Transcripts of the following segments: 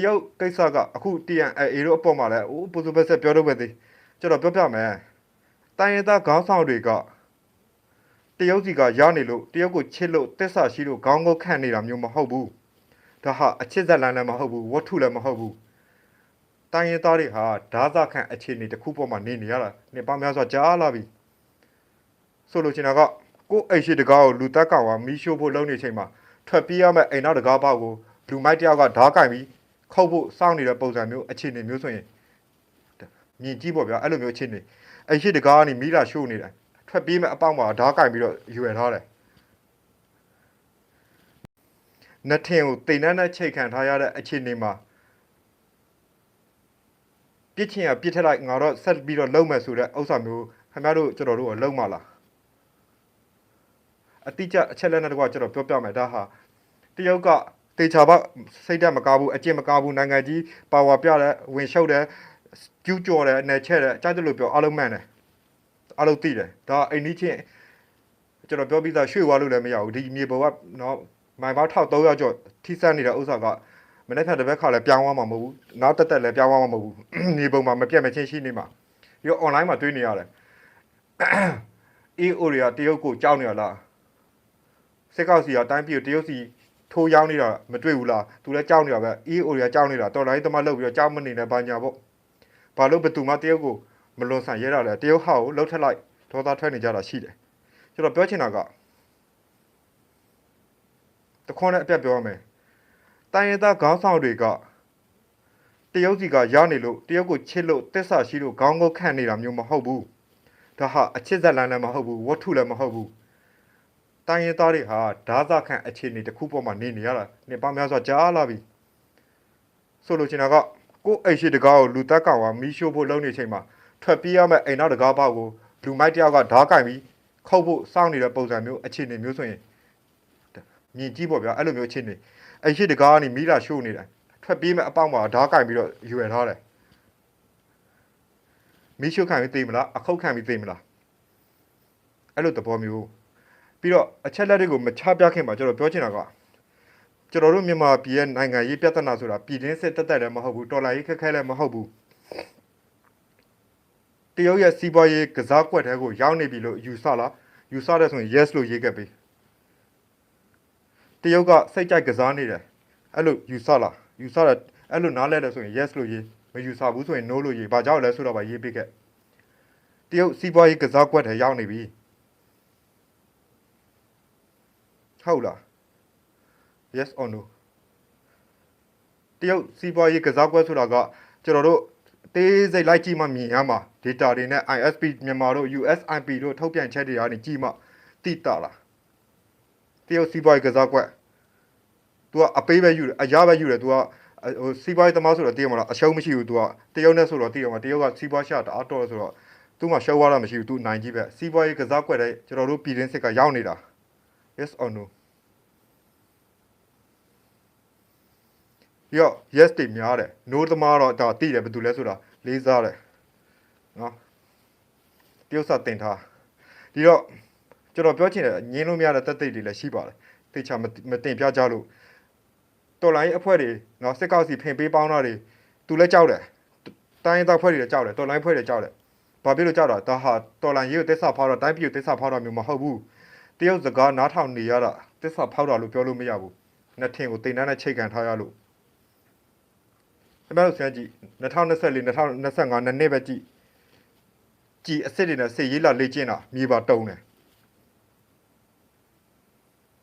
တရုတ်ကိစ္စကအခု TNA တို့အပေါ်မှာလည်းအိုးပူဇူဘက်ဆက်ပြောတော့ပဲသေးကျွန်တော်ပြောပြမယ်တိုင်းရင်းသားခေါင်းဆောင်တွေကတရုတ်စီကရနေလို့တရုတ်ကိုချစ်လို့တစ္ဆာရှိလို့ခေါင်းငုတ်ခန့်နေတာမျိုးမဟုတ်ဘူးဒါဟာအချစ်ဇက်လန်လည်းမဟုတ်ဘူးဝတ္ထုလည်းမဟုတ်ဘူးတိုင်းရင်းသားတွေဟာဓာသခန့်အခြေအနေတစ်ခုပေါ်မှာနေနေရတာနေပါများစွာကြားလာပြီဆိုလို့ချင်တာကကိုယ်အိတ်ရှိတကားကိုလူတက်ကောင်ကမီးရှို့ဖို့လုပ်နေချိန်မှာထွက်ပြေးရမယ့်အိမ်နောက်တကားပေါက်ကိုလူမိုက်တယောက်ကဓာကင်ပြီး ခုတ်ဖို့စောင့်နေတဲ့ပုံစံမျိုးအခြေအနေမျိုးဆိုရင်မြင်ကြည့်ပေါ့ဗျာအဲ့လိုမျိုးအခြေအနေအဲ့ရှိတကားကနေမိလာရှို့နေတာထွက်ပြေးမဲ့အပေါက်မှာဓာတ်ကင်ပြီးတော့ယူရထားတယ်နတ်ထင်ကိုတိမ်နှန်းနဲ့ချိတ်ခံထားရတဲ့အခြေအနေမှာပြစ်ချင်ရပြစ်ထက်လိုက်ငါတော့ဆက်ပြီးတော့လုံမယ်ဆိုတဲ့ဥစ္စာမျိုးခင်ဗျားတို့ကျွန်တော်တို့ကလုံမလားအတိအကျအချက်လက်နဲ့တကွာကျွန်တော်ပြောပြမယ်ဒါဟာတရုတ်က တေချာဘစိတ်တက်မကားဘူးအကျင့်မကားဘူးနိုင်ငံကြီးပါဝါပြတဲ့ဝင်ရှုပ်တဲ့ကျူးကျော်တဲ့နယ်ချက်တဲ့အကြိုက်တယ်လို့ပြောအားလုံးမှန်တယ်အားလုံးသိတယ်ဒါအိမ်နီးချင်းကျွန်တော်ပြောပြီးသားရွှေ့သွားလို့လည်းမရဘူးဒီမြေပေါ်ကနော်မိုင်ပေါင်း1300ကျော်ထိစပ်နေတဲ့ဥစ္စာကမနေ့ကတစ်ဘက်ခါလည်းပြောင်းသွားမှာမဟုတ်ဘူးနောက်တက်တက်လည်းပြောင်းသွားမှာမဟုတ်ဘူးမြေပုံမှာမပြတ်မချင်းရှိနေမှာပြီးတော့ online မှာတွေ့နေရတယ် EO တွေကတရုတ်ကိုကြောက်နေရလားစစ်ကောက်စီကတိုင်းပြည်ကိုတရုတ်စီ ထိုးရောက်နေတာမတွေ့ဘူးလားသူလည်းကြောက်နေတာပဲ EO တွေကကြောက်နေတာတော်လိုင်းတမလောက်ပြီးတော့ကြောက်မနေနဲ့ဘာညာပေါ့ဘာလို့ဘယ်သူမှတရုတ်ကိုမလွန်ဆန်ရဲတာလဲတရုတ်ဟာကိုလှုပ်ထက်လိုက်ဒေါသထွက်နေကြတာရှိတယ်ကျွန်တော်ပြောချင်တာကတခွန်းနဲ့အပြတ်ပြောရမယ်တိုင်းရင်းသားခေါင်းဆောင်တွေကတရုတ်စီကရနေလို့တရုတ်ကိုချစ်လို့တစ္ဆာရှိလို့ခေါင်းငုတ်ခန့်နေတာမျိုးမဟုတ်ဘူးဒါဟာအချစ်ဇက်လန်လည်းမဟုတ်ဘူးဝတ္ထုလည်းမဟုတ်ဘူး တိုင်းရင်းသားတွေဟာဓာသခန့်အခြေအနေတစ်ခုပေါ်မှာနေနေရတာနေပါများစွာကြားလာပြီဆိုလိုချင်တာကကိုယ်အိတ်ရှိတကားကိုလူတက်ကောင်ကမီးရှို့ဖို့လုပ်နေချိန်မှာထွက်ပြေးရမယ့်အိမ်နောက်တကားပေါက်ကိုလူမိုက်တယောက်ကဓာကင်ပြီးခုတ်ဖို့စောင့်နေတဲ့ပုံစံမျိုးအခြေအနေမျိုးဆိုရင်မြင်ကြည့်ပေါ့ဗျာအဲ့လိုမျိုးအခြေအနေအိတ်ရှိတကားကနေမီးလာရှို့နေတာထွက်ပြေးမဲ့အပေါက်မှာဓာကင်ပြီးတော့ယူရထားတယ်မီးရှို့ခံပြီးသိမလားအခုတ်ခံပြီးသိမလားအဲ့လိုသဘောမျိုး ပြီးတော့အချက်လက်တွေကိုမချပြခင်မှာကျွန်တော်ပြောချင်တာကကျွန်တော်တို့မြန်မာပြည်ရဲ့နိုင်ငံရေးပြဿနာဆိုတာပြည်တွင်းစစ်တက်တက်လည်းမဟုတ်ဘူးတော်လှန်ရေးခက်ခဲလည်းမဟုတ်ဘူးတရုတ်ရဲ့စီးပွားရေးကစားကွက်တဲကိုရောက်နေပြီလို့ယူဆလားယူဆတဲ့ဆိုရင် yes လို့ရေးခဲ့ပြီတရုတ်ကစိတ်ကြိုက်ကစားနေတယ်အဲ့လိုယူဆလားယူဆတယ်အဲ့လိုနားလဲတယ်ဆိုရင် yes လို့ရေးမယူဆဘူးဆိုရင် no လို့ရေးဘာကြောင့်လဲဆိုတော့ဗာရေးပေးခဲ့တရုတ်စီးပွားရေးကစားကွက်တဲရောက်နေပြီ ဟုတ်လား yes or no တရုတ်စီးပွားရေးကစားကွက်ဆိုတာကကျွန်တော်တို့တေးစိတ်လိုက်ကြည့်မှမြင်ရမှာ data တွေနဲ့ ISP မြန်မာတို့ USIP တို့ထုတ်ပြန်ချက်တွေကနေကြည့်မှသိတာလားတရုတ်စီးပွားရေးကစားကွက် तू ကအပေးပဲယူတယ်အရပဲယူတယ် तू ကဟိုစီးပွားရေးသမားဆိုတော့တရုတ်မလားအရှုံးမရှိဘူး तू ကတရုတ်နဲ့ဆိုတော့တရုတ်မှာတရုတ်ကစီးပွားရှာတအားတော့ဆိုတော့ तू မှရှုံးသွားတာမရှိဘူး तू နိုင်ကြည့်ပဲစီးပွားရေးကစားကွက်တဲ့ကျွန်တော်တို့ပြည်တွင်းစစ်ကရောက်နေတာ yes or no ပြီးတော့ yes တွေများတယ် no သမားတော့ဒါသိတယ်ဘယ်သူလဲဆိုတာလေးစားတယ်နော်တရုတ်စာတင်ထားဒီတော့ကျွန်တော်ပြောချင်တယ်ငင်းလို့မရတဲ့တက်သိတွေလည်းရှိပါတယ်သိချာမမတင်ပြကြလို့တော်လိုင်းအဖွဲ့တွေနော်စစ်ကောက်စီဖင်ပေးပေါင်းတာတွေသူလည်းကြောက်တယ်တိုင်းသားဖွဲ့တွေလည်းကြောက်တယ်တော်လိုင်းဖွဲ့တွေကြောက်တယ်ဘာဖြစ်လို့ကြောက်တာဒါဟာတော်လိုင်းရေးကိုတက်ဆဖောက်တော့တိုင်းပြည်ကိုတက်ဆဖောက်တာမျိုးမဟုတ်ဘူးတရုတ်စကားနားထောင်နေရတာတက်ဆဖောက်တာလို့ပြောလို့မရဘူးနှစ်ထင်ကိုတင်တန်းနဲ့ချိတ်ခံထားရလို့ ခင်ဗျားတို့ဆန်းကြည့်2024 2025နှစ်နှစ်ပဲကြည့်ကြည်အစ်စ်တွေနဲ့စေရေးလာလေ့ကျင့်တာမြေပါတုံးတယ်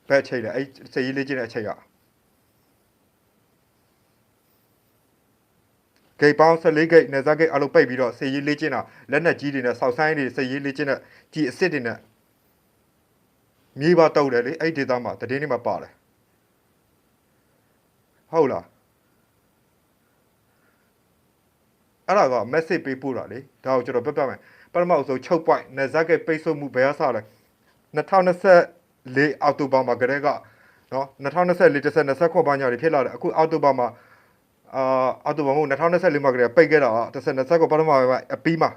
ဘယ်အချိန်လဲအဲ့စေရေးလေ့ကျင့်တဲ့အချိန်ကဂိတ်ပေါင်း14ဂိတ်နေစားဂိတ်အလုပ်ပိတ်ပြီးတော့စေရေးလေ့ကျင့်တာလက်နက်ကြီးတွေနဲ့စောက်ဆိုင်တွေစေရေးလေ့ကျင့်တဲ့ကြည်အစ်စ်တွေနဲ့မြေပါတုံးတယ်လေအဲ့ဒီဒေသမှာတည်င်းတွေမှာပါတယ်ဟုတ်လား အဲ့ဒါက message ပေးပို့တာလေဒါကိုကျွန်တော်ပြပြမယ်ပထမအဆုံးချုပ် point နေဇက်ကပိတ်ဆို့မှုဘယ်အစလဲ2024အောက်တိုဘာမှာကတည်းကနော်2024 10 29ဘာညာတွေဖြစ်လာတယ်အခုအောက်တိုဘာမှာအာအောက်တိုဘာမို့2024မှာကတည်းကပိတ်ခဲ့တာက10 29ပထမမှာအပြီးမှာ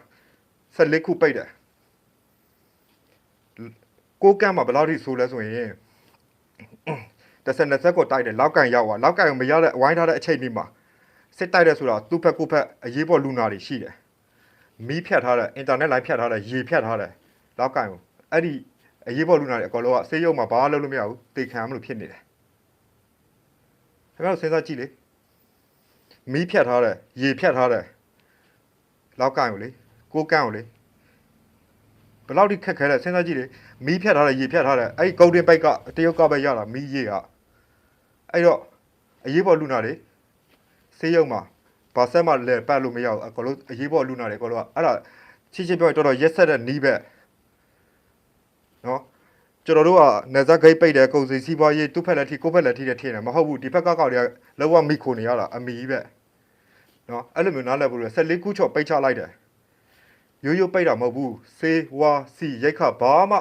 14ခုပိတ်တယ်ကိုကန့်မှာဘယ်လောက်ထိဆိုးလဲဆိုရင်10 29ကိုတိုက်တယ်လောက်ကန်ရောက်သွားလောက်ကန်မရတဲ့အဝိုင်းထားတဲ့အချိန်ဒီမှာ စစ်တိုက်တဲ့ဆိုတာသူ့ဘက်ကိုယ့်ဘက်အရေးပေါ်လူနာတွေရှိတယ်မီးဖြတ်ထားတယ်အင်တာနက်လိုင်းဖြတ်ထားတယ်ရေဖြတ်ထားတယ်လောက်ကင်ကိုအဲ့ဒီအရေးပေါ်လူနာတွေအကောင်လုံးကဆေးရုံမှာဘာမှလုပ်လို့မရဘူးတေခံမလို့ဖြစ်နေတယ်ခင်ဗျားတို့စဉ်းစားကြည့်လေမီးဖြတ်ထားတယ်ရေဖြတ်ထားတယ်လောက်ကင်ကိုလေကိုကန့်ကိုလေဘယ်လောက်ထိခက်ခဲလဲစဉ်းစားကြည့်လေမီးဖြတ်ထားတယ်ရေဖြတ်ထားတယ်အဲ့ဒီဂုတ်တင်ပိုက်ကတရုတ်ကပဲရတာမီးရေကအဲ့တော့အရေးပေါ်လူနာတွေ ဆေးရုံမှာဘာဆက်မှလဲပတ်လို့မရဘူးအကလို့အရေးပေါ်လူနာတယ်အကလို့ကအဲ့ဒါချစ်ချစ်ပြောရင်တော်တော်ရက်ဆက်တဲ့နီးဘက်နော်ကျွန်တော်တို့ကနေဇက်ဂိတ်ပိတ်တယ်ကုန်စည်စီးပွားရေးသူ့ဖက်လက်ထိကိုယ့်ဖက်လက်ထိတဲ့ထင်တယ်မဟုတ်ဘူးဒီဘက်ကကောက်တွေကလောကမိခိုနေရတာအမီပဲနော်အဲ့လိုမျိုးနားလည်ဖို့လဲ14ခုချော့ပိတ်ချလိုက်တယ်ရိုးရိုးပိတ်တာမဟုတ်ဘူးစေးဝါစီရိတ်ခဘာမှ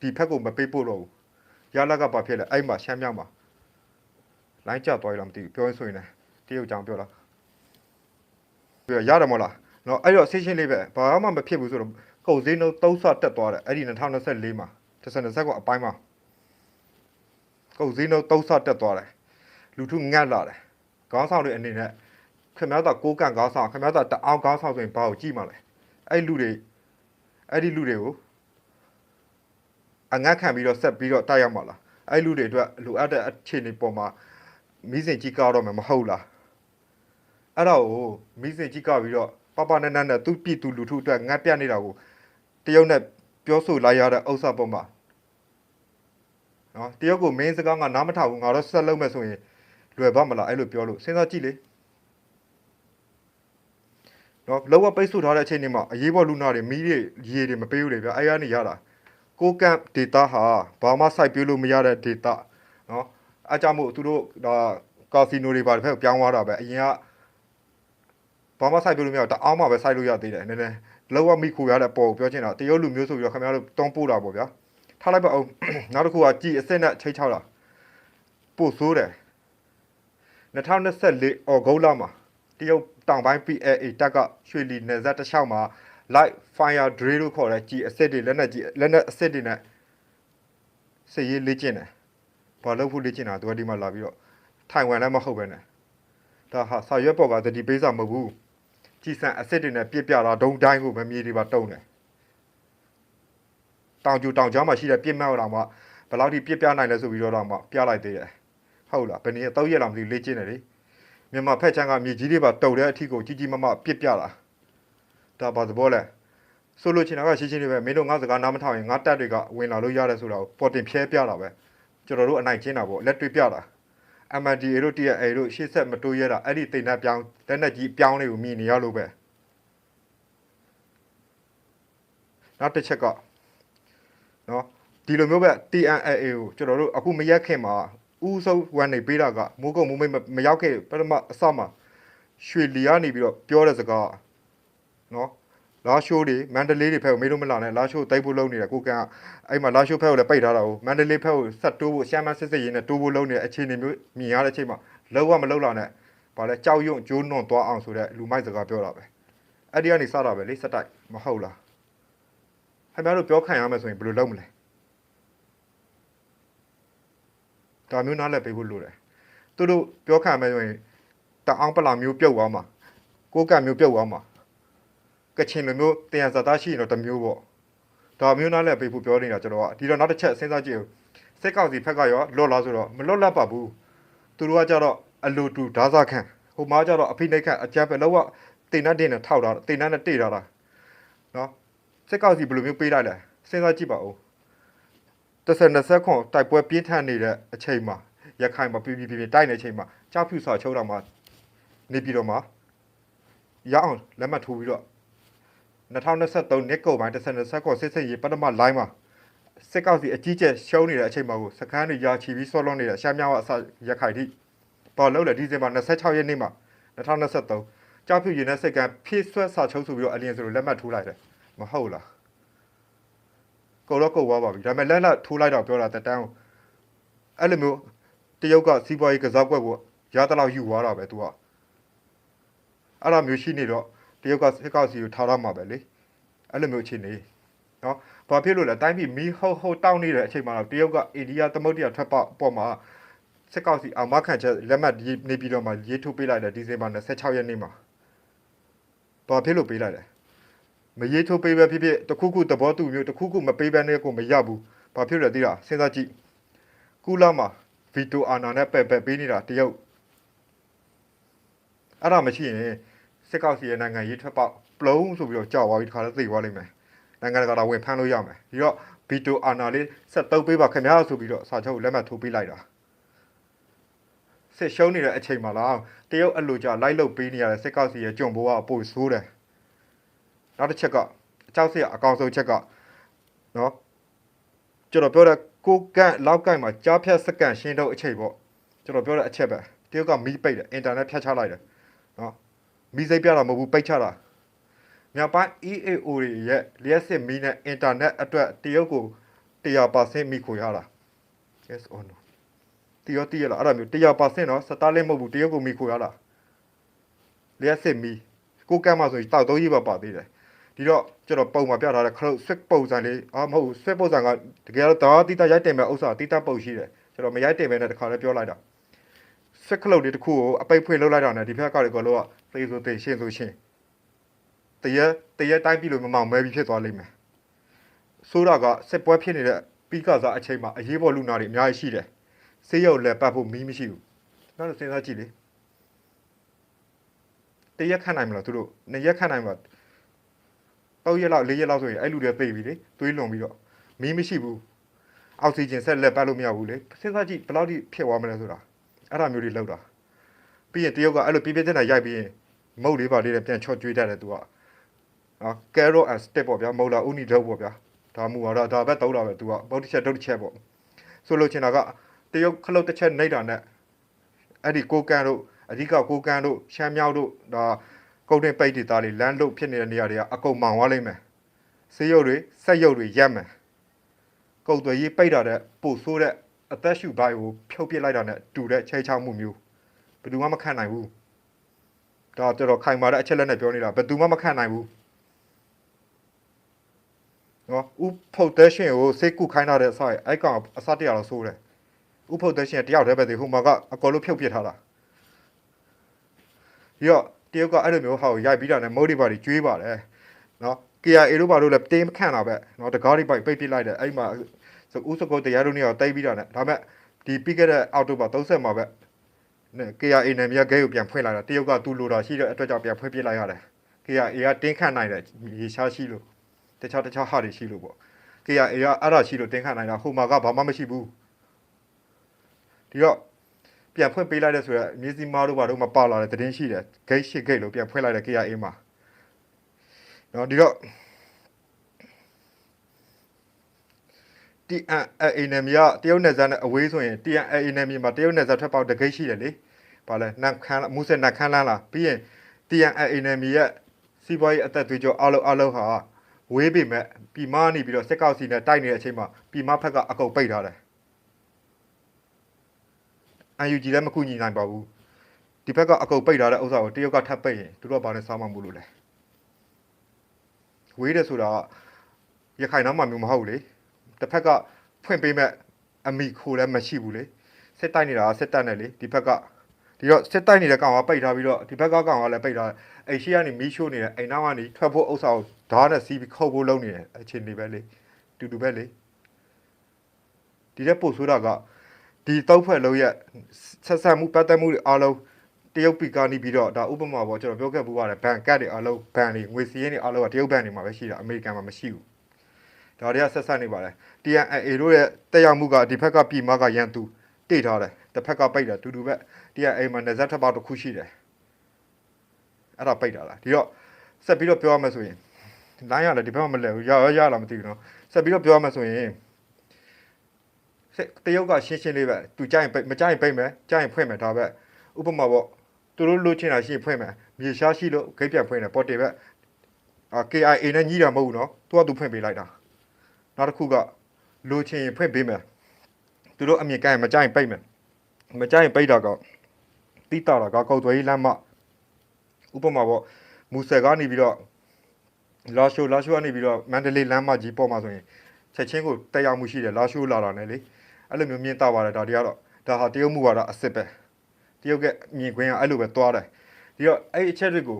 ဒီဖက်ကိုမပိတ်ဖို့တော့ဘူးရလကဘာဖြစ်လဲအဲ့မှာရှမ်းမြောက်မှာလိုင်းကျသွားရလားမသိဘူးပြောရင်ဆိုရင်လည်းတ ရုတ်ကြောင်ပြောလားပြီးတော့ရတယ်မဟုတ်လားနော်အဲ့တော့ဆေးရှင်းလေးပဲဘာမှမဖြစ်ဘူးဆိုတော့ကုန်စည်နှုန်းသုံးဆတက်သွားတယ်အဲ့ဒီ2024မှာ2020ကအပိုင်းမှာကုန်စည်နှုန်းသုံးဆတက်သွားတယ်လူထုငတ်လာတယ်ခေါင်းဆောင်တွေအနေနဲ့ခင်ဗျားတို့ကိုးကန်ခေါင်းဆောင်ခင်ဗျားတို့တအောင်ခေါင်းဆောင်ဆိုရင်ဘာကိုကြည့်မှလဲအဲ့လူတွေအဲ့ဒီလူတွေကိုအငတ်ခံပြီးတော့ဆက်ပြီးတော့တိုက်ရမှာလားအဲ့လူတွေအတွက်လိုအပ်တဲ့အခြေအနေပေါ်မှာမိစဉ်ကြီးကားတော့မယ်မဟုတ်လား အဲ့တော့ကိုမိစဉ်ကြီးကားပြီးတော့ပပနနနဲ့သူ့ပြည်သူလူထုအတွက်ငတ်ပြတ်နေတာကိုတရုတ်နဲ့ပြောဆိုလိုက်ရတဲ့ဥစ္စာပေါ်မှာနော်တရုတ်ကိုမင်းစကားငါနားမထောင်ဘူးငါတော့ဆက်လုပ်မယ်ဆိုရင်လွယ်ပါမလားအဲ့လိုပြောလို့စဉ်းစားကြည့်လေနော်လောကပိတ်ဆို့ထားတဲ့အချိန်တွေမှာအရေးပေါ်လူနာတွေမီးတွေရေတွေမပေးဘူးလေဗျအဲ့ရနေရတာကိုကန့်ဒေတာဟာဘာမှစိုက်ပြလို့မရတဲ့ဒေတာနော်အကြောင်းမို့သူတို့ဒါကာစီနိုတွေပါတစ်ဖက်ပြောင်းသွားတာပဲအရင်က ဘာမှစိုက်ပြလို့မရတော့တအားမှပဲစိုက်လို့ရသေးတယ်နည်းနည်းလောကမိခိုရတဲ့ပေါ်ကိုပြောချင်တာတရုတ်လူမျိုးဆိုပြီးတော့ခင်ဗျားတို့တုံးပို့တာပေါ့ဗျာထားလိုက်ပါအောင်နောက်တစ်ခုကကြည်အစ်စ်နဲ့ချိတ်ချောက်တာပို့ဆိုးတယ်2024အော်ဂုတ်လမှာတရုတ်တောင်ပိုင်း PAA တက်ကရွှေလီနယ်ဇက်တစ်လျှောက်မှာ light fire drill လို့ခေါ်တဲ့ကြည်အစ်စ်တွေလက်နက်ကြီးလက်နက်အစ်စ်တွေနဲ့စစ်ရေးလေ့ကျင့်တယ်ဘာလို့ဖို့လေ့ကျင့်တာသူကဒီမှာလာပြီးတော့ထိုင်ဝမ်လည်းမဟုတ်ပဲနဲ့ဒါဟာစာရွက်ပေါ်ကတတိပေးစာမဟုတ်ဘူး ကြည်စံအစ်စ်တွေနဲ့ပြစ်ပြတာဒုံတိုင်းကိုမမြေတွေပါတုံးတယ်တောင်ကျူတောင်ကြားမှာရှိတဲ့ပြစ်မဲ့တော်မှာဘယ်လောက်ထိပြစ်ပြနိုင်လဲဆိုပြီးတော့တော့မှပြလိုက်သေးတယ်ဟုတ်လားဘယ်နည်းတော့ရက်လောက်မသိလေ့ကျင့်တယ်လေမြန်မာဖက်ချမ်းကမြေကြီးတွေပါတုံတဲ့အထီကိုကြီးကြီးမမပြစ်ပြတာဒါဘာသဘောလဲဆိုလို့ချင်တာကရှင်းရှင်းလေးပဲမင်းတို့ငါစကားနားမထောင်ရင်ငါတက်တွေကဝင်လာလို့ရတယ်ဆိုတာကိုပေါ်တင်ဖြဲပြတာပဲကျွန်တော်တို့အနိုင်ကျင်းတာပေါ့လက်တွေ့ပြတာ MNDA တို့ TNA တို့ရှေ့ဆက်မတိုးရတာအဲ့ဒီတိမ်နှက်ပြောင်းလက်နက်ကြီးပြောင်းလေးကိုမြင်နေရလို့ပဲနောက်တစ်ချက်ကနော်ဒီလိုမျိုးပဲ TNA ကိုကျွန်တော်တို့အခုမရက်ခင်မှာဥဆုံးဝန်နေပေးတာကမိုးကုတ်မိုးမိတ်မရောက်ခဲ့ပထမအစမှာရွှေလီကနေပြီးတော့ပြောတဲ့စကားနော် လာရှိုးတွေမန္တလေးတွေဖက်ကိုမေးလို့မလာနဲ့လာရှိုးတိုက်ဖို့လုပ်နေတာကိုကန်ကအဲ့မှာလာရှိုးဖက်ကိုလည်းပိတ်ထားတာကိုမန္တလေးဖက်ကိုဆက်တိုးဖို့ရှမ်းမစစ်စစ်ရင်းနဲ့တိုးဖို့လုပ်နေတဲ့အခြေအနေမျိုးမြင်ရတဲ့အချိန်မှာလုံးဝမလုပ်လာနဲ့ဘာလဲကြောက်ရွံ့ဂျိုးနွန်သွားအောင်ဆိုတဲ့လူမိုက်စကားပြောတာပဲအဲ့ဒီကနေစတာပဲလေစက်တိုက်မဟုတ်လားခင်ဗျားတို့ပြောခံရမယ်ဆိုရင်ဘယ်လိုလုပ်မလဲဒါမျိုးနားလည်ပေးဖို့လိုတယ်သူတို့ပြောခံမယ်ဆိုရင်တအောင်ပလာမျိုးပြုတ်သွားမှာကိုကံမျိုးပြုတ်သွားမှာ ကချင်လိုမျိုးတရားဇာတာရှိရင်တော့တစ်မျိုးပေါ့ဒါမျိုးနားလည်းပေးဖို့ပြောနေတာကျွန်တော်ကဒီတော့နောက်တစ်ချက်စဉ်းစားကြည့်ဦးစက်ကောက်စီဖက်ကရောလော့လားဆိုတော့မလော့လပ်ပါဘူးသူတို့ကကြတော့အလိုတူဓာစာခံဟိုမှာကြတော့အဖိနှိတ်ခန့်အကြပ်ပဲလောက်ကတင်နဲ့တင်နဲ့ထောက်တာတင်နဲ့နဲ့တေ့တာလားနော်စက်ကောက်စီဘယ်လိုမျိုးပေးလိုက်လဲစဉ်းစားကြည့်ပါဦးတစ်ဆက်နှစ်ဆက်ခွန်တိုက်ပွဲပြင်းထန်နေတဲ့အချိန်မှာရခိုင်မှာပြပြပြပြတိုက်နေတဲ့အချိန်မှာကြောက်ဖြူစာချုပ်တော်မှာနေပြည်တော်မှာရအောင်လက်မှတ်ထိုးပြီးတော့ 2023နှစ်ကုန်ပိုင်း2020ကိုစစ်စစ်ရေးပထမ line မှာစစ်ကောက်စီအကြီးကျယ်ရှုံးနေတဲ့အချိန်မှာကိုစကန်းတွေရာချီပြီးဆော့လွန်နေတဲ့ရှားမြောက်အစရခိုင်ထိပေါ်လို့လေဒီဇင်ဘာ26ရက်နေ့မှာ2023ကြောက်ဖြူရင်တဲ့စိတ်ကဖြည့်ဆွဲစာချုပ်ဆိုပြီးတော့အလင်းဆိုလို့လက်မှတ်ထိုးလိုက်တယ်မဟုတ်လားကိုတော့ကိုသွားပါပြီဒါပေမဲ့လက်လက်ထိုးလိုက်တော့ပြောတာတက်တန်းကိုအဲ့လိုမျိုးတရုတ်ကစီးပွားရေးကစားကွက်ကိုရတလောက်ယူသွားတာပဲသူကအဲ့လိုမျိုးရှိနေတော့ တရုတ်ကစစ်ကောက်စီကိုထားရမှာပဲလေအဲ့လိုမျိုးအခြေအနေနော်ဘာဖြစ်လို့လဲတိုင်းပြည်မီးဟုတ်ဟုတ်တောင်းနေတဲ့အချိန်မှာတော့တရုတ်ကအိန္ဒိယသမုဒ္ဒရာထွက်ပေါက်အပေါ်မှာစစ်ကောက်စီအာမခံချက်လက်မှတ်ရေးနေပြီးတော့မှရေးထုတ်ပေးလိုက်တယ်ဒီဇင်ဘာ26ရက်နေ့မှာဘာဖြစ်လို့ပေးလိုက်လဲမရေးထုတ်ပေးပဲဖြစ်ဖြစ်တစ်ခုခုသဘောတူမျိုးတစ်ခုခုမပေးဘဲနဲ့ကိုမရဘူးဘာဖြစ်လဲသိလားစဉ်းစားကြည့်ကုလာမှာဗီတိုအာနာနဲ့ပက်ပက်ပေးနေတာတရုတ်အဲ့ဒါမရှိရင် စစ်ကောက်စီရဲ့နိုင်ငံရေးထွက်ပေါက်ပလုံးဆိုပြီးတော့ကြောက်သွားပြီးတခါလဲသိသွားလိမ့်မယ်နိုင်ငံတကာတော့ဝင်ဖမ်းလို့ရမယ်ဒီတော့ဗီတိုအာနာလေးဆက်တုပ်ပေးပါခင်ဗျာဆိုပြီးတော့စာချုပ်လက်မှတ်ထိုးပေးလိုက်တာစစ်ရှုံးနေတဲ့အချိန်မှာလားတရုတ်အလိုကြလိုက်လုတ်ပေးနေရတဲ့စစ်ကောက်စီရဲ့ကြုံဘိုးကပို့ဆိုးတယ်နောက်တစ်ချက်ကအကြောက်စရာအကောင်ဆုံးချက်ကနော်ကျွန်တော်ပြောတဲ့ကိုကန့်လောက်ကန့်မှာကြားဖြတ်စကန်ရှင်းတော့အချိန်ပေါ့ကျွန်တော်ပြောတဲ့အချက်ပဲတရုတ်ကမီးပိတ်တယ်အင်တာနက်ဖြတ်ချလိုက်တယ်နော် မီးစိတ်ပြတာမဟုတ်ဘူးပိတ်ချတာမြောက်ပိုင်း EAO တွေရဲ့လျှက်စစ်မီးနဲ့အင်တာနက်အတွက်တရုတ်ကို100%မိခိုရတာ yes or no တရောတရလားအဲ့ဒါမျိုး100%နော်စတားလင်းမဟုတ်ဘူးတရုတ်ကိုမိခိုရလားလျှက်စစ်မီကိုကမ်းမှာဆိုရင်တောက်တော့ရေးပါပါသေးတယ်ဒီတော့ကျွန်တော်ပုံမှာပြထားတဲ့ခလုတ်ဆွစ်ပုံစံလေးအာမဟုတ်ဘူးဆွစ်ပုံစံကတကယ်တော့ဒါတိတရိုက်တင်မဲ့ဥစ္စာတိတပုံရှိတယ်ကျွန်တော်မရိုက်တင်မဲ့နဲ့တခါလေးပြောလိုက်တာ ဆွစ်ခလုတ်လေးတစ်ခုကိုအပိတ်ဖွင့်လုပ်လိုက်တာနဲ့ဒီဘက်ကလည်းကတော့သေဆိုသေရှင်းဆိုရှင်းတရက်တရက်တိုင်းပြီလို့မမောင်မဲပြီးဖြစ်သွားလိမ့်မယ်ဆိုတော့ကစစ်ပွဲဖြစ်နေတဲ့ပြီးကစားအချိန်မှာအရေးပေါ်လူနာတွေအများကြီးရှိတယ်ဆေးရုံလက်ပတ်ဖို့မီးမရှိဘူးနောက်တော့စဉ်းစားကြည့်လေတရက်ခန့်နိုင်မလားသူတို့နှစ်ရက်ခန့်နိုင်မလားတောက်ရက်လောက်လေးရက်လောက်ဆိုရင်အဲ့လူတွေသိပြီလေသွေးလွန်ပြီးတော့မီးမရှိဘူးအောက်ဆီဂျင်ဆက်လက်ပတ်လို့မရဘူးလေစဉ်းစားကြည့်ဘယ်လောက်ထိဖြစ်သွားမလဲဆိုတာ အဲ့ဒါမျိုးတွေလောက်တာပြီးရင်တရုတ်ကအဲ့လိုပြပြတဲ့နာရိုက်ပြီးရင်မုတ်လေးပါလေးနဲ့ပြန်ချော့ကျွေးတတ်တယ်သူကနော် carrot and stick ပေါ့ဗျာမုတ်လာဥနီတော့ပေါ့ဗျာဒါမှမဟုတ်တော့ဒါပဲတုံးတာပဲသူကဘုတ်တစ်ချက်ဒုတ်တစ်ချက်ပေါ့ဆိုလို့ချင်တာကတရုတ်ခလုတ်တစ်ချက်နှိပ်တာနဲ့အဲ့ဒီကိုကန်တို့အဓိကကိုကန်တို့ရှမ်းမြောက်တို့ဒါကုန်းတင်ပိတ်ဒေသတွေလမ်းလုတ်ဖြစ်နေတဲ့နေရာတွေကအကုန်မှောင်သွားလိမ့်မယ်ဆေးရုပ်တွေစက်ရုပ်တွေရက်မယ်ကုတ်သွေးရေးပိတ်တာတဲ့ပို့ဆိုးတဲ့ အသက်ရှူပိုင်းကိုဖြုတ်ပစ်လိုက်တာနဲ့တူတဲ့ချဲချောက်မှုမျိုးဘယ်သူမှမခံနိုင်ဘူးဒါတော်တော်ခိုင်မာတဲ့အချက်လက်နဲ့ပြောနေတာဘယ်သူမှမခံနိုင်ဘူးနော်ဥဖုတ်တဲ့ရှင်ကိုစိတ်ကုခိုင်းထားတဲ့အစားအဲ့ကောင်အစတရတော့ဆိုးတယ်ဥဖုတ်သက်ရှင်တယောက်တည်းပဲဒီဟိုမှာကအကောလို့ဖြုတ်ပစ်ထားတာပြီးတော့တယောက်ကအဲ့လိုမျိုးဟာကိုရိုက်ပြီးတာနဲ့မိုးဒီပါတွေကျွေးပါတယ်နော် KIA တို့ဘာလို့လဲတင်းမခန့်တာပဲနော်တကားတွေပိုက်ပိတ်ပစ်လိုက်တယ်အဲ့မှာ ဥစကုတ်တရားတို့နေတော့တိတ်ပြီးတာနဲ့ဒါပေမဲ့ဒီပြီးခဲ့တဲ့အောက်တိုဘာ30မှာပဲနဲ့ KIA နဲ့မြတ်ဂဲကိုပြန်ဖွင့်လာတာတယောက်ကသူ့လိုတာရှိတဲ့အတွက်ကြောင့်ပြန်ဖွင့်ပစ်လိုက်ရတယ် KIA ကတင်းခန့်နိုင်တယ်ရေရှားရှိလို့တခြားတခြားဟာတွေရှိလို့ပေါ့ KIA ကအဲ့ဒါရှိလို့တင်းခန့်နိုင်တာဟိုမှာကဘာမှမရှိဘူးဒီတော့ပြန်ဖွင့်ပေးလိုက်တဲ့ဆိုတော့မြေစီမားတို့ဘာတို့မပါလာတဲ့သတင်းရှိတယ် gate ရှိ gate လို့ပြန်ဖွင့်လိုက်တဲ့ KIA မှာနော်ဒီတော့ တီအန်အေနမီကတရုတ်နယ်စပ်နဲ့အဝေးဆိုရင်တီအန်အေနမီမှာတရုတ်နယ်စပ်ထွက်ပေါက်တဂိတ်ရှိတယ်လေဘာလဲနတ်ခမ်းမူးစက်နတ်ခမ်းလန်းလားပြီးရင်တီအန်အေနမီရဲ့စီးပွားရေးအသက်သွေးကြောအလုံးအလုံးဟာဝေးပေမဲ့ပြည်မနေပြီးတော့စစ်ကောက်စီနဲ့တိုက်နေတဲ့အချိန်မှာပြည်မဖက်ကအကုတ်ပိတ်ထားတယ် UNG လည်းမကူညီနိုင်ပါဘူးဒီဘက်ကအကုတ်ပိတ်ထားတဲ့ဥစ္စာကိုတရုတ်ကထပ်ပိတ်ရင်သူတို့ကဘာနဲ့စားမှမလို့လဲဝေးတယ်ဆိုတာကရခိုင်နောက်မှမျိုးမဟုတ်ဘူးလေ တစ်ဖက်ကဖွင့်ပေးမဲ့အမိခိုလည်းမရှိဘူးလေစစ်တိုက်နေတာကစစ်တပ်နဲ့လေဒီဘက်ကဒီတော့စစ်တိုက်နေတဲ့ကောင်ကပိတ်ထားပြီးတော့ဒီဘက်ကကောင်ကလည်းပိတ်ထားတယ်အိမ်ရှိကနေမီးရှို့နေတယ်အိမ်နောက်ကနေထွက်ဖို့ဥစ္စာကိုဓာတ်နဲ့စီးပြီးခုတ်ဖို့လုပ်နေတယ်အခြေအနေပဲလေတူတူပဲလေဒီတဲ့ပို့ဆိုတာကဒီတောက်ဖွဲ့လုံးရဲ့ဆက်ဆက်မှုပတ်သက်မှုတွေအားလုံးတရုတ်ပီကနေပြီးတော့ဒါဥပမာပေါ့ကျွန်တော်ပြောခဲ့ပူပါတယ်ဘန်ကတ်တွေအားလုံးဘန်တွေငွေစည်းရင်းတွေအားလုံးကတရုတ်ဘန်တွေမှာပဲရှိတာအမေရိကန်မှာမရှိဘူး ဒါတွေကဆက်ဆက်နေပါတယ် TNA တို့ရဲ့တက်ရောက်မှုကဒီဘက်ကပြည်မကရန်သူတိတ်ထားတယ်တစ်ဖက်ကပိတ်တာတူတူပဲ TNA မှာနေဇက်ထပ်ပေါက်တစ်ခုရှိတယ်အဲ့ဒါပိတ်တာလားဒီတော့ဆက်ပြီးတော့ပြောရမယ်ဆိုရင်လိုင်းရလည်းဒီဘက်မှာမလဲဘူးရရရလားမသိဘူးနော်ဆက်ပြီးတော့ပြောရမယ်ဆိုရင်စစ်တရုတ်ကရှင်းရှင်းလေးပဲသူကြိုင်ပိတ်မကြိုင်ပိတ်မယ်ကြိုင်ဖွင့်မယ်ဒါပဲဥပမာပေါ့သူတို့လိုချင်တာရှိရင်ဖွင့်မယ်မြေရှားရှိလို့ဂိတ်ပြန်ဖွင့်တယ်ပေါ်တယ်ပဲအာ KIA နဲ့ညီးတာမဟုတ်ဘူးနော်သူကသူဖွင့်ပေးလိုက်တာ နောက်တစ်ခုကလိုချင်ရင်ဖွင့်ပေးမယ်သူတို့အမြင်ကိုင်မကြိုင်ပိတ်မယ်မကြိုင်ပိတ်တာကတိတာတာကကောက်သွေးလမ်းမဥပမာပေါ့မူဆယ်ကနေပြီးတော့လာရှိုလာရှိုကနေပြီးတော့မန္တလေးလမ်းမကြီးပေါ်မှာဆိုရင်ချက်ချင်းကိုတက်ရောက်မှုရှိတယ်လာရှိုလာတာနဲ့လေအဲ့လိုမျိုးမြင်တာပါတယ်ဒါတွေကတော့ဒါဟာတရုတ်မှုဝါဒအစ်စ်ပဲတရုတ်ကမြင်ကွင်းကအဲ့လိုပဲသွားတယ်ဒီတော့အဲ့အချက်တွေကို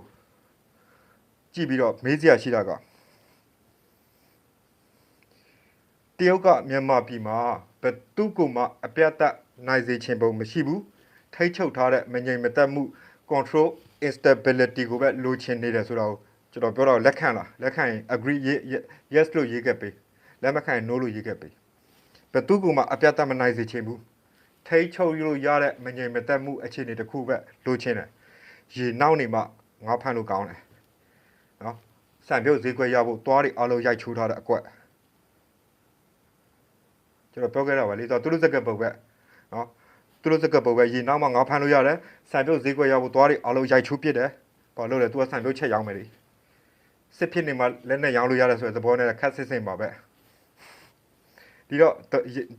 ကြည့်ပြီးတော့မေးစရာရှိတာကတ ရုတ်ကမြန်မာပြည်မှာဘယ်သူကမှအပြတ်သက်နိုင်စေချင်ပုံမရှိဘူးထိတ်ချုပ်ထားတဲ့မငြိမ်မသက်မှု control instability ကိုပဲလိုချင်နေတယ်ဆိုတော့ကျွန်တော်ပြောတော့လက်ခံလားလက်ခံရင် agree yes လို့ရေးခဲ့ပေးလက်မခံရင် no လို့ရေးခဲ့ပေးဘယ်သူကမှအပြတ်သက်မနိုင်စေချင်ဘူးထိတ်ချုပ်လို့ရတဲ့မငြိမ်မသက်မှုအခြေအနေတစ်ခုပဲလိုချင်တယ်ရေနောက်နေမှငါဖမ်းလို့ကောင်းတယ်နော်စံပြုတ်ဈေးကွက်ရဖို့သွားတွေအလုံးရိုက်ချိုးထားတဲ့အကွက် ကျွန်တော်ပြောခဲ့တာပါလေဆိုတော့သူတို့စက်ကပုတ်ပဲနော်သူတို့စက်ကပုတ်ပဲရေနောက်မှငါဖမ်းလို့ရတယ်စံပြုတ်ဈေးကွက်ရဖို့သွားတွေအလုံးရိုက်ချိုးပစ်တယ်ဘာလို့လဲ तू ကစံပြုတ်ချက်ရောင်းမယ်လေစစ်ဖြစ်နေမှလက်နဲ့ရောင်းလို့ရတယ်ဆိုတဲ့သဘောနဲ့ခက်စစ်စင်ပါပဲဒီတော့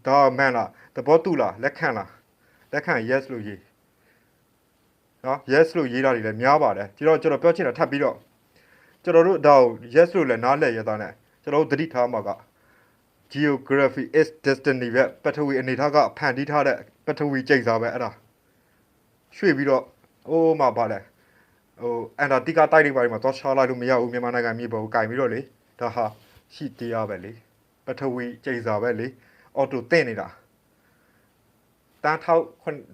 ဒါမှန်လားသဘောတူလားလက်ခံလားလက်ခံ yes လို့ရေးနော် yes လို့ရေးတာတွေလည်းများပါတယ်ကျွန်တော်ကျွန်တော်ပြောချင်တာထပ်ပြီးတော့ကျွန်တော်တို့ဒါကို yes လို့လည်းနားလည်ရတာနဲ့ကျွန်တော်တို့သတိထားမှာက geography is destiny ပဲပထဝီအနေထားကဖန်တီးထားတဲ့ပထဝီကြိတ်စားပဲအဲ့ဒါရွှေ့ပြီးတော့အိုးမှာပါလဲဟိုအန်တာတီကာတိုက်တွေပါမှာတော့ချားလိုက်လို့မရဘူးမြန်မာနိုင်ငံမြေပေါ်ကိုကင်ပြီးတော့လေဒါဟာရှိတရားပဲလေပထဝီကြိတ်စားပဲလေအော်တိုတင့်နေတာတန်းထောက်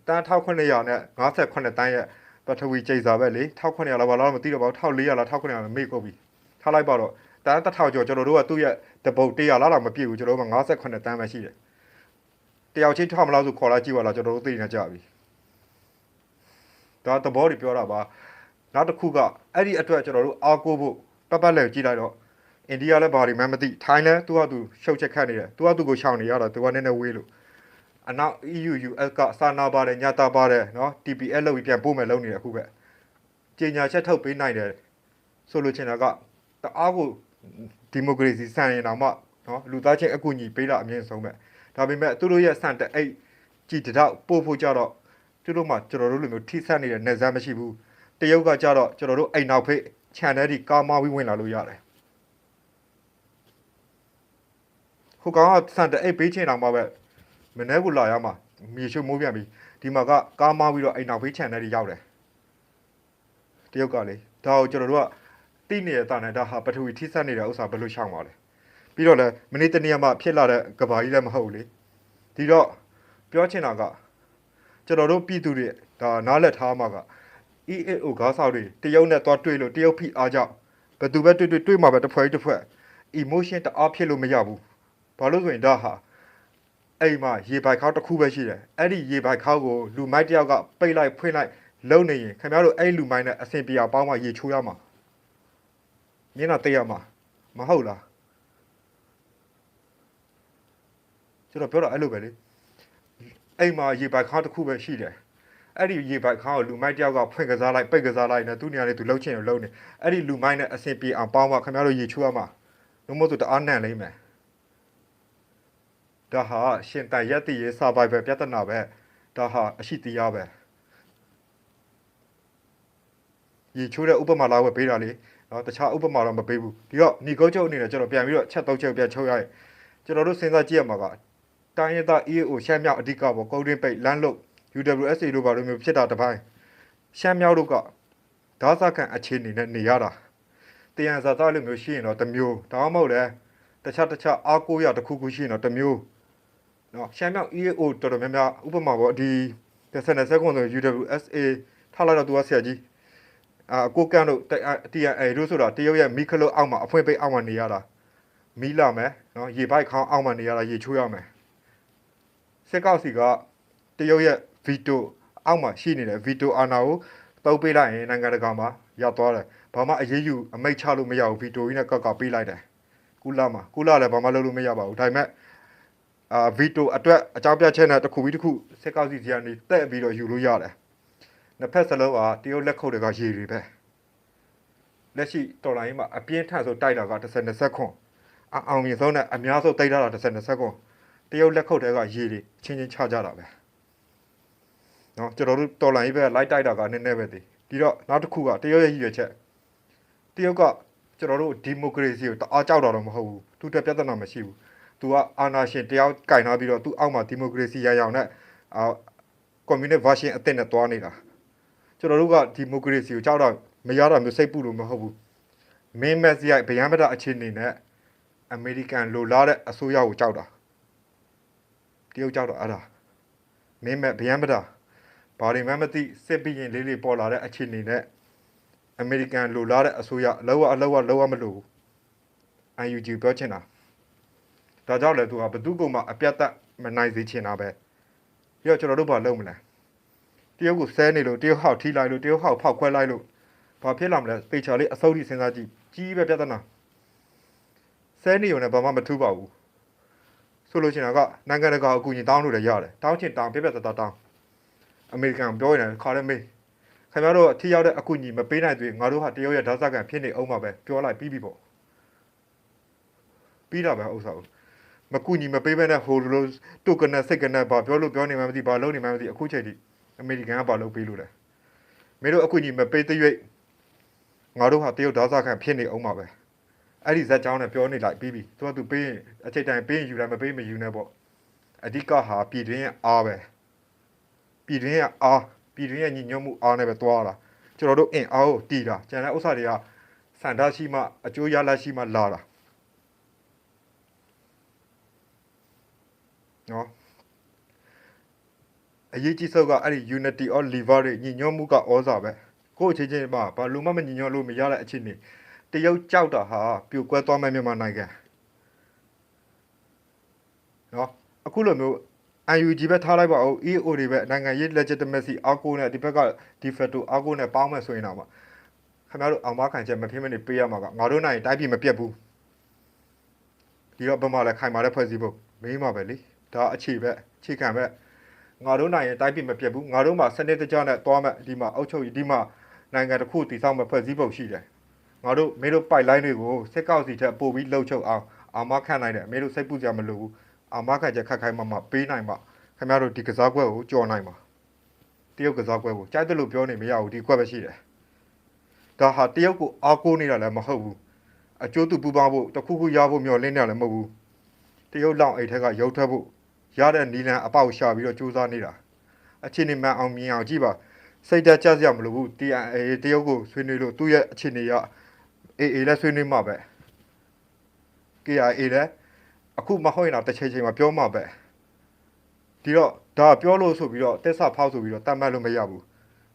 တန်းထောက်900နဲ့58တန်းရဲ့ပထဝီကြိတ်စားပဲလေ1900လောက်ပါလားမသိတော့ပါဘူး1400လား1900လားမေ့ကုန်ပြီထားလိုက်ပါတော့ တန်းတစ်ထောင်ကျော်ကျွန်တော်တို့ကသူ့ရဲ့တပုတ်100လားတော့မပြည့်ဘူးကျွန်တော်တို့က58တန်းပဲရှိတယ်တယောက်ချင်းထောက်မလားဆိုခေါ်လာကြည့်ပါလားကျွန်တော်တို့သိနေကြပြီဒါသဘောတွေပြောတာပါနောက်တစ်ခုကအဲ့ဒီအတွက်ကျွန်တော်တို့အားကိုးဖို့ပတ်ပတ်လဲကြည့်လိုက်တော့အိန္ဒိယလည်းဘာတွေမှမသိထိုင်းလည်းသူကသူရှုပ်ချက်ခတ်နေတယ်သူကသူကိုရှောင်နေရတာသူကနည်းနည်းဝေးလို့အနောက် EU US ကစာနာပါတယ်ညတာပါတယ်နော် TPS လောက်ပြီးပြန်ပို့မယ်လုပ်နေတယ်အခုပဲကြေညာချက်ထုတ်ပေးနိုင်တယ်ဆိုလို့ချင်တာကတအားကို ဒီမိုကရေစီစံရင်တော့မှနော်လူသားချင်းအကူအညီပေးတာအမြင့်ဆုံးပဲဒါပေမဲ့သူတို့ရဲ့စံတဲ့အဲ့ကြည်တောက်ပို့ဖို့ကြတော့သူတို့မှကျွန်တော်တို့လိုမျိုးထိဆက်နေတဲ့နေစမ်းမရှိဘူးတရုတ်ကကြတော့ကျွန်တော်တို့အိမ်နောက်ဖေး channel ဒီကာမဝီဝင်လာလို့ရတယ်ဟိုကောင်ကစံတဲ့အဲ့ဘေးချင်းတောင်မှပဲမနေ့ကလာရမှာမြေရှုမိုးပြန်ပြီဒီမှာကကာမပြီးတော့အိမ်နောက်ဖေး channel တွေရောက်တယ်တရုတ်ကလေဒါကိုကျွန်တော်တို့က တိနေတဲ့တာနဲ့ဒါဟာပထဝီထိဆက်နေတဲ့ဥစ္စာဘယ်လိုရှောင်ပါလဲပြီးတော့လည်းမနေ့တနေ့မှဖြစ်လာတဲ့ကဘာကြီးလည်းမဟုတ်ဘူးလေဒီတော့ပြောချင်တာကကျွန်တော်တို့ပြည်သူတွေဒါနားလည်ထားမှာက EAO ကားဆောင်တွေတရုတ်နဲ့သွားတွေ့လို့တရုတ်ဖိအားကြောင့်ဘယ်သူပဲတွေ့တွေ့တွေ့မှာပဲတစ်ဖွဲ့တစ်ဖွဲ့ emotion တအားဖြစ်လို့မရဘူးဘာလို့ဆိုရင်ဒါဟာအိမ်မှာရေပိုက်ခေါက်တစ်ခုပဲရှိတယ်အဲ့ဒီရေပိုက်ခေါက်ကိုလူမိုက်တယောက်ကပိတ်လိုက်ဖွင့်လိုက်လုံနေရင်ခင်ဗျားတို့အဲ့လူမိုင်းနဲ့အဆင်ပြေအောင်ပေါင်းမှရေချိုးရမှာ မျက်နှာတိတ်ရမှာမဟုတ်လားကျွန်တော်ပြောတာအဲ့လိုပဲလေအိမ်မှာရေပိုက်ခေါက်တစ်ခုပဲရှိတယ်အဲ့ဒီရေပိုက်ခေါင်းကိုလူမိုက်တယောက်ကဖွင့်ကစားလိုက်ပိတ်ကစားလိုက်နဲ့သူ့နေရာလေးသူလှုပ်ချင်လှုပ်နေအဲ့ဒီလူမိုက်နဲ့အဆင်ပြေအောင်ပေါင်းမှခင်ဗျားတို့ရေချိုးရမှာလုံးမဆိုတအားနံလိမ့်မယ်ဒါဟာရှင်တန်ရက်တည်ရေးစာပိုက်ပဲပြဿနာပဲဒါဟာအရှိတရားပဲရေချိုးတဲ့ဥပမာလာဝယ်ပေးတာလေ နော်တခြားဥပမာတော့မပေးဘူးဒီတော့ညီကုတ်ချုပ်အနေနဲ့ကျွန်တော်ပြန်ပြီးတော့ချက်တော့ချက်ပြန်ချုပ်ရရင်ကျွန်တော်တို့စဉ်းစားကြည့်ရမှာကတိုင်းရသား EAO ရှမ်းမြောက်အဓိကပေါ့ကုန်းတွင်းပိတ်လမ်းလုတ် UWSA တို့ဘာလို့မျိုးဖြစ်တာတပိုင်းရှမ်းမြောက်တို့ကဒါသကန်အခြေအနေနဲ့နေရတာတယံဇာတာလိုမျိုးရှိရင်တော့တစ်မျိုးဒါမှမဟုတ်လေတခြားတခြားအားကိုးရတစ်ခုခုရှိရင်တော့တစ်မျိုးနော်ရှမ်းမြောက် EAO တော်တော်များများဥပမာပေါ့ဒီ10 second ဆို UWSA ထားလိုက်တော့သူကဆရာကြီး အာကိုကန်တို့ TNA တို့ဆိုတာတရုတ်ရဲ့မီခလုတ်အောက်မှာအဖွင့်ပိတ်အောက်မှာနေရတာမီးလာမယ်နော်ရေပိုက်ခေါင်းအောက်မှာနေရတာရေချိုးရမယ်စစ်ကောက်စီကတရုတ်ရဲ့ဗီတိုအောက်မှာရှိနေတဲ့ဗီတိုအာဏာကိုတုံးပေးလိုက်ရင်နိုင်ငံတကာမှာရောက်သွားတယ်ဘာမှအရေးယူအမိတ်ချလို့မရဘူးဗီတိုကြီးနဲ့ကောက်ကပေးလိုက်တယ်ကုလာမှာကုလာလည်းဘာမှလုပ်လို့မရပါဘူးဒါပေမဲ့အာဗီတိုအတွက်အကြောင်းပြချက်နဲ့တစ်ခုပြီးတစ်ခုစစ်ကောက်စီစီကနေတက်ပြီးတော့ယူလို့ရတယ် နှစ်ဖက်စလုံးကတရုတ်လက်ခုပ်တွေကရေတွေပဲလက်ရှိတော်လိုင်းမှာအပြင်းထန်ဆုံးတိုက်တာက30ဆက်ခွန်အောင်မြင်ဆုံးနဲ့အများဆုံးတိုက်တာ30ဆက်ခွန်တရုတ်လက်ခုပ်တွေကရေတွေချင်းချင်းချကြတာပဲနော်ကျွန်တော်တို့တော်လိုင်းပဲလိုက်တိုက်တာကနည်းနည်းပဲတည်ဒီတော့နောက်တစ်ခုကတရုတ်ရဲ့ရည်ရွယ်ချက်တရုတ်ကကျွန်တော်တို့ဒီမိုကရေစီကိုတအားကြောက်တာတော့မဟုတ်ဘူးသူတက်ပြဿနာမရှိဘူးသူကအာဏာရှင်တယောက်ကင်ထားပြီးတော့သူအောက်မှာဒီမိုကရေစီရရအောင်နဲ့အာကွန်မြူနစ်ဗာရှင်အသစ်နဲ့တွားနေတာ ကျွန်တော်တို့ကဒီမိုကရေစီကိုကြောက်တော့မရတာမျိုးစိတ်ပူလို့မဟုတ်ဘူးမင်းမက်ဆီယဗယံမတာအခြေအနေနဲ့အမေရိကန်လိုလားတဲ့အစိုးရကိုကြောက်တာတရုတ်ကြောက်တော့အဲ့ဒါမင်းမက်ဗယံမတာဘာတွေမှမသိစစ်ပြီးရင်လေးလေးပေါ်လာတဲ့အခြေအနေနဲ့အမေရိကန်လိုလားတဲ့အစိုးရအလောကအလောကလောကမလို့ဘူး UNG ပြောချင်တာဒါကြောင့်လည်းသူကဘသူကမှအပြတ်သက်မနိုင်စေချင်တာပဲပြီးတော့ကျွန်တော်တို့ဘာလုပ်မလဲ တရုတ်ကိုဆဲနေလို့တရုတ်ဟောက်ထိလိုက်လို့တရုတ်ဟောက်ဖောက်ခွဲလိုက်လို့ဘာဖြစ်လာမလဲပေချာလေးအစိုးရစဉ်းစားကြည့်ကြီးပဲပြဿနာဆဲနေုံနဲ့ဘာမှမထူးပါဘူးဆိုလို့ချင်တာကနိုင်ငံတကာအကူအညီတောင်းလို့လည်းရတယ်တောင်းချင်တောင်းပြပြတတတောင်းအမေရိကန်ပြောရင်ခါရမေးခင်ဗျားတို့အထီးရောက်တဲ့အကူအညီမပေးနိုင်သေးငါတို့ဟာတရုတ်ရဲ့ဓာတ်စကန်ဖြစ်နေအောင်ပါပဲပြောလိုက်ပြီးပြီပေါ့ပြီးတာပဲဥစ္စာကိုမကူညီမပေးဘဲနဲ့ဟိုလိုတုတ်ကနက်စိတ်ကနက်ဘာပြောလို့ပြောနေမှမသိဘာလုပ်နေမှမသိအခုချိန်ထိ အမေရိကန်ကဘာလုပ်ပေးလို့လဲမင်းတို့အခုညီမပေးတဲ့၍ငါတို့ဟာတရုတ်ဒေါသခံဖြစ်နေအောင်ပါပဲအဲ့ဒီဇက်ကြောင်းနဲ့ပြောနေလိုက်ပြီးပြီသူကသူပေးရင်အချိန်တိုင်းပေးရင်ယူလိုက်မပေးမယူနဲ့ပေါ့အဓိကဟာပြည်တွင်းရဲ့အားပဲပြည်တွင်းရဲ့အားပြည်တွင်းရဲ့ညီညွတ်မှုအားနဲ့ပဲတွားလာကျွန်တော်တို့အင်အားကိုတီးတာကျန်တဲ့ဥစ္စာတွေကစန္ဒရှိမှအကျိုးရလရှိမှလာတာနော် အရေးကြီးဆုံးကအဲ့ဒီ unity of liver တွေညီညွတ်မှုကဩဇာပဲကိုယ့်အချင်းချင်းမှာဘာလို့မှမညီညွတ်လို့မရတဲ့အခြေအနေတရုတ်ကြောက်တာဟာပြိုကွဲသွားမှမြန်မာနိုင်ငံနော်အခုလိုမျိုး UNG ပဲထားလိုက်ပါဦး EO တွေပဲနိုင်ငံရေး legitimacy အားကိုးနဲ့ဒီဘက်က de facto အားကိုးနဲ့ပေါင်းမယ်ဆိုရင်တော့ခင်ဗျားတို့အောင်မခံချက်မဖြစ်မနေပေးရမှာကငါတို့နိုင်တိုင်းပြည်မပြတ်ဘူးဒီတော့ဘယ်မှာလဲခိုင်မာတဲ့ဖွဲ့စည်းဖို့မင်းမှာပဲလေဒါအခြေပဲအခြေခံပဲ ငါတို့နိုင်ရင်တိုင်းပြည်မပြတ်ဘူးငါတို့မှာစနစ်တကျနဲ့တွားမဲ့ဒီမှာအုပ်ချုပ်ရေးဒီမှာနိုင်ငံတစ်ခုတည်ဆောက်မဲ့ဖွဲ့စည်းပုံရှိတယ်ငါတို့မင်းတို့ပိုက်လိုင်းတွေကိုစစ်ကောက်စီထက်ပို့ပြီးလှုပ်ချုပ်အောင်အာမခံနိုင်တယ်မင်းတို့စိတ်ပူစရာမလိုဘူးအာမခံချက်ခက်ခိုင်းမှမှပေးနိုင်မှခင်ဗျားတို့ဒီကစားကွက်ကိုကြော်နိုင်မှာတရုတ်ကစားကွက်ကိုကြိုက်တယ်လို့ပြောနေမရဘူးဒီကွက်ပဲရှိတယ်ဒါဟာတရုတ်ကိုအားကိုးနေတာလည်းမဟုတ်ဘူးအကျိုးတူပူပေါင်းဖို့တစ်ခုခုရဖို့မျှော်လင့်နေတယ်လည်းမဟုတ်ဘူးတရုတ်လောင်အိတ်ထက်ကရုပ်ထွက်ဖို့ ရတဲ့နီလန်အပေါက်ရှာပြီးတော့စူးစမ်းနေတာအခြေအနေမှန်အောင်မြင်အောင်ကြည့်ပါစိတ်တက်ကြစရာမလိုဘူး TNA တရုတ်ကိုဆွေးနွေးလို့သူ့ရဲ့အခြေအနေရအေးအေးလည်းဆွေးနွေးမှာပဲ KIA လည်းအခုမဟုတ်ရင်တော့တစ်ချိန်ချိန်မှာပြောမှာပဲဒီတော့ဒါပြောလို့ဆိုပြီးတော့တက်ဆဖောက်ဆိုပြီးတော့တတ်မှတ်လို့မရဘူး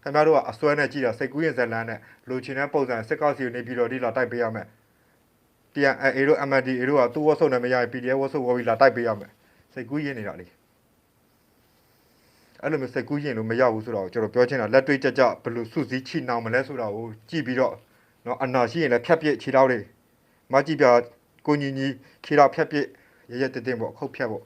ခင်ဗျားတို့ကအစွဲနဲ့ကြည့်တာစိတ်ကူးရင်ဇလန်းနဲ့လိုချင်တဲ့ပုံစံစစ်ကောက်စီကိုနေပြီးတော့ဒီလာတိုက်ပေးရမယ် TNA တို့ MNDA တို့ကသူ့ဝတ်စုံနဲ့မရရင် PDF ဝတ်စုံဝပြီးလာတိုက်ပေးရမယ် စိတ်ကူးရင်နေတာလေအဲ့လိုမျိုးစိတ်ကူးရင်လို့မရဘူးဆိုတော့ကျွန်တော်ပြောချင်တာလက်တွေ့ကြကြဘယ်လိုစုစည်းချိနှောင်မလဲဆိုတာကိုကြည့်ပြီးတော့နော်အနာရှိရင်လည်းဖြတ်ပြစ်ခြေထောက်တွေမကြည့်ပြကိုညီညီခြေထောက်ဖြတ်ပြစ်ရရတက်တက်ပေါ့ခုတ်ဖြတ်ပေါ့